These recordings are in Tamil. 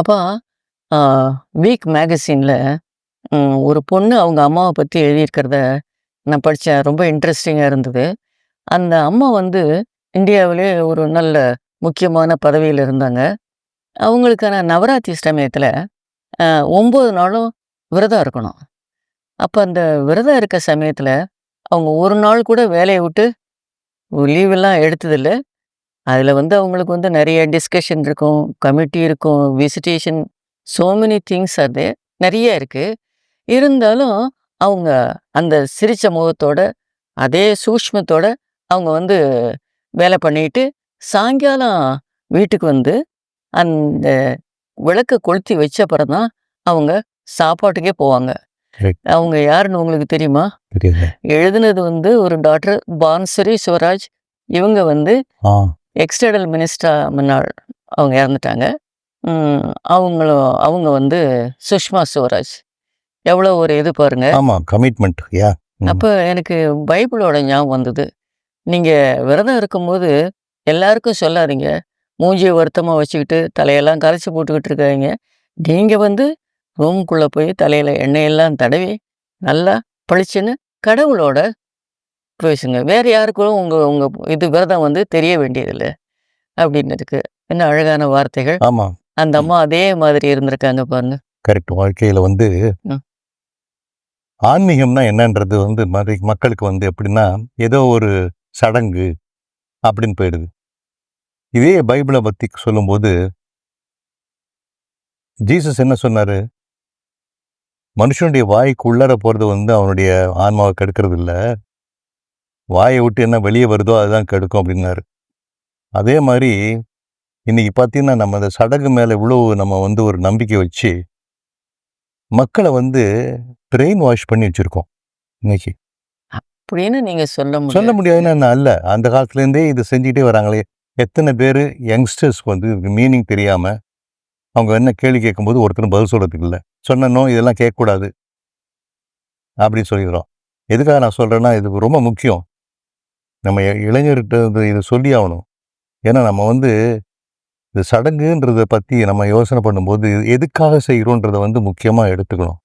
அப்போ ஆ, வீக் மேகசினில் ஒரு பொண்ணு அவங்க அம்மாவை பற்றி எழுதியிருக்கிறத நான் படித்தேன் ரொம்ப இன்ட்ரெஸ்டிங்காக இருந்தது. அந்த அம்மா வந்து இந்தியாவிலே ஒரு நல்ல முக்கியமான பதவியில் இருந்தாங்க. அவங்களுக்கான நவராத்திரி சமயத்தில் ஒம்பது நாளும் விரதம் இருக்கணும். அப்போ அந்த விரதம் இருக்க சமயத்தில் அவங்க ஒரு நாள் கூட வேலையை விட்டு லீவெல்லாம் எடுத்ததில்ல. அதில் வந்து அவங்களுக்கு வந்து நிறைய டிஸ்கஷன் இருக்கும் கமிட்டி இருக்கும் விசிட்டேஷன் so many திங்ஸ் அது நிறைய இருக்குது இருந்தாலும் அவங்க அந்த சிரிச்ச முகத்தோட அதே சூஷ்மத்தோட அவங்க வந்து வேலை பண்ணிட்டு சாயங்காலம் வீட்டுக்கு வந்து அந்த விளக்க கொளுத்தி வச்ச அப்புறம் தான் அவங்க சாப்பாட்டுக்கே போவாங்க. அவங்க யாருன்னு உங்களுக்கு தெரியுமா? எழுதுனது வந்து ஒரு டாக்டர் பான்சரி சிவராஜ். இவங்க வந்து எக்ஸ்டர்னல் மினிஸ்டர் முன்னாள் அவங்க இறந்துட்டாங்க. அவங்களும் அவங்க வந்து சுஷ்மா சிவராஜ். எவ்வளோ ஒரு இது பாருங்க. ஆமா கமிட்மெண்ட் யா? அப்போ எனக்கு பைபிளோட ஞாபகம் வந்தது. நீங்கள் விரதம் இருக்கும்போது எல்லாருக்கும் சொல்லாதீங்க. மூஞ்சியை வருத்தமாக வச்சுக்கிட்டு தலையெல்லாம் கரைச்சி போட்டுக்கிட்டு இருக்காங்க நீங்கள் வந்து ரூம்குள்ளே போய் தலையில் எண்ணெயெல்லாம் தடவி நல்லா பளிச்சுன்னு கடவுளோட பேசுங்க வேறு யாருக்கும் உங்கள் உங்கள் இது விரதம் வந்து தெரிய வேண்டியதில்லை அப்படின்னு இருக்கு என்ன அழகான வார்த்தைகள். ஆமா. அந்த அம்மா அதே மாதிரி இருந்திருக்காங்க பாருங்க. கரெக்ட். வாழ்க்கையில வந்து. ஆன்மீகம்னா என்னன்றது வந்து மாதிரி மக்களுக்கு வந்து எப்படின்னா ஏதோ ஒரு சடங்கு அப்படின்னு போயிடுது. இதே பைபிளை பத்தி சொல்லும்போது ஜீசஸ் என்ன சொன்னாரு? மனுஷனுடைய வாய்க்கு உள்ளர போறது வந்து அவனுடைய ஆன்மாவை கெடுக்கிறது இல்ல வாயை விட்டு என்ன வெளியே வருதோ அதுதான் கெடுக்கும் அப்படின்னாரு. அதே மாதிரி இன்னைக்கு பார்த்தீங்கன்னா நம்ம இந்த சடங்கு மேலே இவ்வளவு நம்ம வந்து ஒரு நம்பிக்கை வச்சு மக்களை வந்து பிரெயின் வாஷ் பண்ணி வச்சிருக்கோம் இன்னைக்கு. அப்படின்னு நீங்கள் சொல்ல சொல்ல முடியாதுன்னு அல்ல. அந்த காலத்துலேருந்தே இது செஞ்சுக்கிட்டே வராங்களே. எத்தனை பேர் யங்ஸ்டர்ஸ் வந்து மீனிங் தெரியாம அவங்க என்ன கேள்வி கேட்கும்போது ஒருத்தரும் பதில் சொல்றதுக்கு இல்லை. சொன்னனோ இதெல்லாம் கேட்கக்கூடாது. அப்படி சொல்லிடுறோம். எதுக்காக நான் சொல்றேன்னா இது ரொம்ப முக்கியம். நம்ம இளைஞர்கிட்ட இதை இது சொல்லி ஆகணும் ஏன்னா நம்ம வந்து இந்த சடங்குன்றதை பற்றி நம்ம யோசனை பண்ணும்போது எதுக்காக செய்கிறோன்றதை வந்து முக்கியமாக எடுத்துக்கணும்.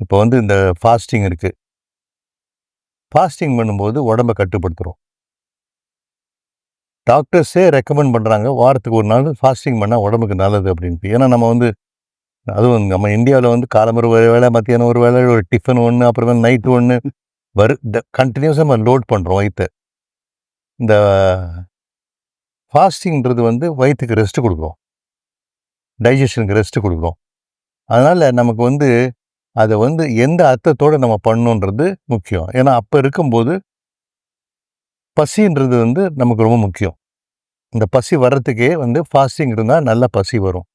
இப்போ வந்து இந்த ஃபாஸ்டிங் இருக்கு. ஃபாஸ்டிங் பண்ணும்போது உடம்ப கட்டுப்படுத்துகிறோம் டாக்டர்ஸே ரெக்கமெண்ட் பண்ணுறாங்க வாரத்துக்கு ஒரு நாள் ஃபாஸ்டிங் பண்ணால் உடம்புக்கு நல்லது அப்படின்ட்டு. ஏன்னா நம்ம வந்து அதுவும் நம்ம இந்தியாவில் வந்து காலம்பர ஒரு வேளை மத்தியானம் ஒரு வேளை ஒரு டிஃபன் ஒன்று அப்புறமே நைட்டு ஒன்று வரு கண்டினியூஸாக நம்ம லோட் பண்ணுறோம் வயிற்று இந்த ஃபாஸ்டிங்கிறது வந்து வயிற்றுக்கு ரெஸ்ட் கொடுக்கும். டைஜஷனுக்கு ரெஸ்ட் கொடுக்கும். அதனால் நமக்கு வந்து அதை வந்து எந்த அர்த்தத்தோடு நம்ம பண்ணணுன்றது முக்கியம். ஏன்னா அப்போ இருக்கும்போது பசின்றது வந்து நமக்கு ரொம்ப முக்கியம். இந்த பசி வர்றதுக்கே வந்து ஃபாஸ்டிங் இருந்தால் நல்ல பசி வரும்.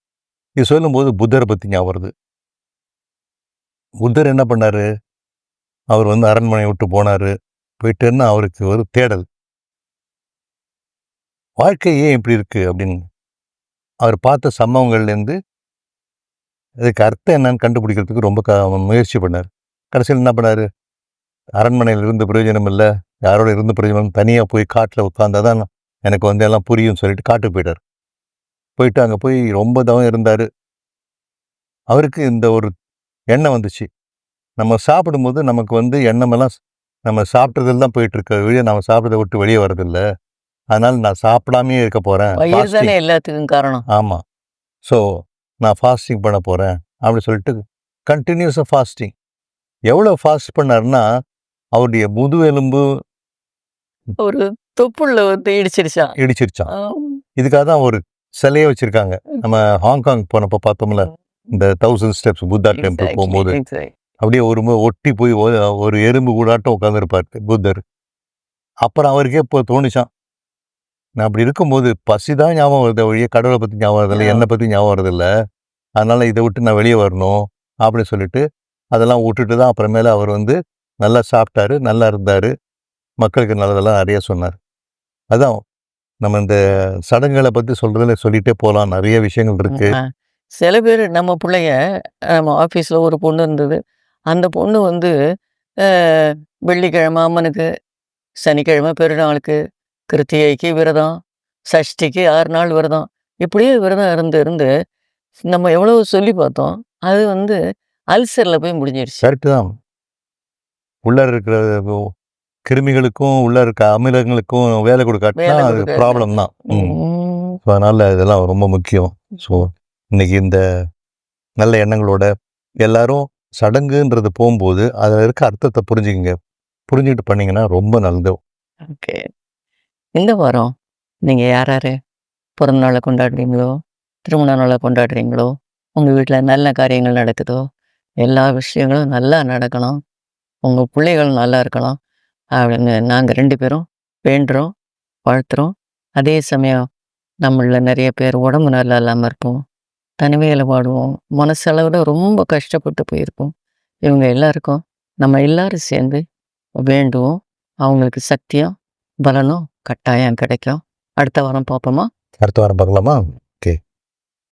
இது சொல்லும்போது புத்தரை பற்றி ஞாபகம் வருது. புத்தர் என்ன பண்ணாரு? அவர் வந்து அரண்மனை விட்டு போனாரு. போயிட்டுன்னா அவருக்கு ஒரு தேடல். வாழ்க்கை ஏன் இப்படி இருக்கு அப்படின்னு. அவர் பார்த்த சம்பவங்கள்லேருந்து இதுக்கு அர்த்தம் என்னன்னு கண்டுபிடிக்கிறதுக்கு ரொம்ப க முயற்சி பண்ணார். கடைசியில் என்ன பண்ணாரு? அரண்மனையில் இருந்து பிரயோஜனம் இல்லை. யாரோட இருந்து பிரயோஜனம் தனியாக போய் காட்டில் உட்காந்தா தான் எனக்கு வந்து எல்லாம் புரியும்னு சொல்லிட்டு காட்டுக்கு போயிட்டார். போயிட்டு அங்கே போய் ரொம்ப தவம் இருந்தார். அவருக்கு இந்த ஒரு எண்ணம் வந்துச்சு. நம்ம சாப்பிடும்போது நமக்கு வந்து எண்ணமெல்லாம் நம்ம சாப்பிட்றதுல தான் போயிட்டு இருக்க வெளியே நம்ம சாப்பிட்றத விட்டு வெளியே வரதில்லை அதனால நான் சாப்பிடாமையே இருக்க போகிறேன் எல்லாத்துக்கும் காரணம். ஆமாம் ஸோ நான் ஃபாஸ்டிங் பண்ண போகிறேன் அப்படி சொல்லிட்டு கண்டினியூஸாக ஃபாஸ்டிங் எவ்வளோ ஃபாஸ்ட் பண்ணாருன்னா அவருடைய முதுகெலும்பு ஒரு தொப்புள்ள வந்து இடிச்சிருச்சான் இடிச்சிருச்சான். இதுக்காக தான் ஒரு சிலையே வச்சுருக்காங்க. நம்ம ஹாங்காங் போனப்போ பார்த்தோம்ல இந்த தௌசண்ட் ஸ்டெப்ஸ் புத்தா டெம்பிள் போகும்போது. அப்படியே ஒரு ஒட்டி போய் ஒரு எறும்பு கூடாட்டம் உட்காந்துருப்பார் புத்தர். அப்புறம் அவருக்கே இப்போ தோணுச்சான் நான் அப்படி இருக்கும்போது பசி தான் ஞாபகம் வருது ஒழிய கடவுளை பற்றி ஞாபகம் வரதில்லை. என்னை பற்றி ஞாபகம் வரதில்ல அதனால இதை விட்டு நான் வெளியே வரணும் அப்படின்னு சொல்லிட்டு அதெல்லாம் விட்டுட்டு தான் அப்புறமேல அவர் வந்து நல்லா சாப்பிட்டாரு நல்லா இருந்தார். மக்களுக்கு நல்லதெல்லாம் நிறைய சொன்னார். அதான் நம்ம இந்த சடங்குகளை பற்றி சொல்கிறதுல சொல்லிட்டே போகலாம். நிறைய விஷயங்கள் இருக்கு. ஆ. சில பேர் நம்ம பிள்ளைய நம்ம ஆஃபீஸில் ஒரு பொண்ணு இருந்தது. அந்த பொண்ணு வந்து வெள்ளிக்கிழமை அம்மனுக்கு சனிக்கிழமை பெருநாளுக்கு கிருத்திகைக்கு விரதம் சஷ்டிக்கு ஆறு நாள் விரதம் இப்படியே விரதம் இருந்து இருந்து நம்ம எவ்வளவு சொல்லி பார்த்தோம். அது வந்து அல்சர்ல போய் முடிஞ்சிருச்சு. கரெக்ட்டு தான். உள்ளார இருக்கிற கிருமிகளுக்கும், உள்ள இருக்க அமிலங்களுக்கும் வேலை குடுக்காட்டினா அது. ப்ராப்ளம் தான். ஸோ அதனால இதெல்லாம் ரொம்ப முக்கியம். ஸோ இன்னைக்கு இந்த நல்ல எண்ணங்களோட எல்லாரும் சடங்குன்றது போகும்போது அதில் இருக்க அர்த்தத்தை புரிஞ்சுக்கங்க. புரிஞ்சுக்கிட்டு பண்ணீங்கன்னா ரொம்ப நல்லது. ஓகே. இந்த வாரம் நீங்க யார் யார் பிறந்தநாள கொண்டாடுறீங்களோ, திருமண நாளை கொண்டாடுறீங்களோ, உங்க வீட்டில் நல்ல காரியங்கள் நடக்குதோ, எல்லா விஷயங்களும் நல்லா நடக்கணும். உங்க பிள்ளைகள் நல்லா இருக்கணும். அப்படின்னு நாங்கள் ரெண்டு பேரும் வேண்டுறோம், வாழ்த்துறோம். அதே சமயம் நம்மளில் நிறைய பேர் உடம்பு நல்லா இல்லாமல் இருப்போம். தனிமையில் பாடுவோம் மனசளவில் ரொம்ப கஷ்டப்பட்டு போயிருப்போம். இவங்க எல்லாருக்கும் நம்ம எல்லாரும் சேர்ந்து வேண்டுவோம். அவங்களுக்கு சக்தியும், பலனும் கட்டாயம் கிடைக்கும். அடுத்த வாரம் பார்ப்போமா? அடுத்த வாரம் பார்க்கலாமா?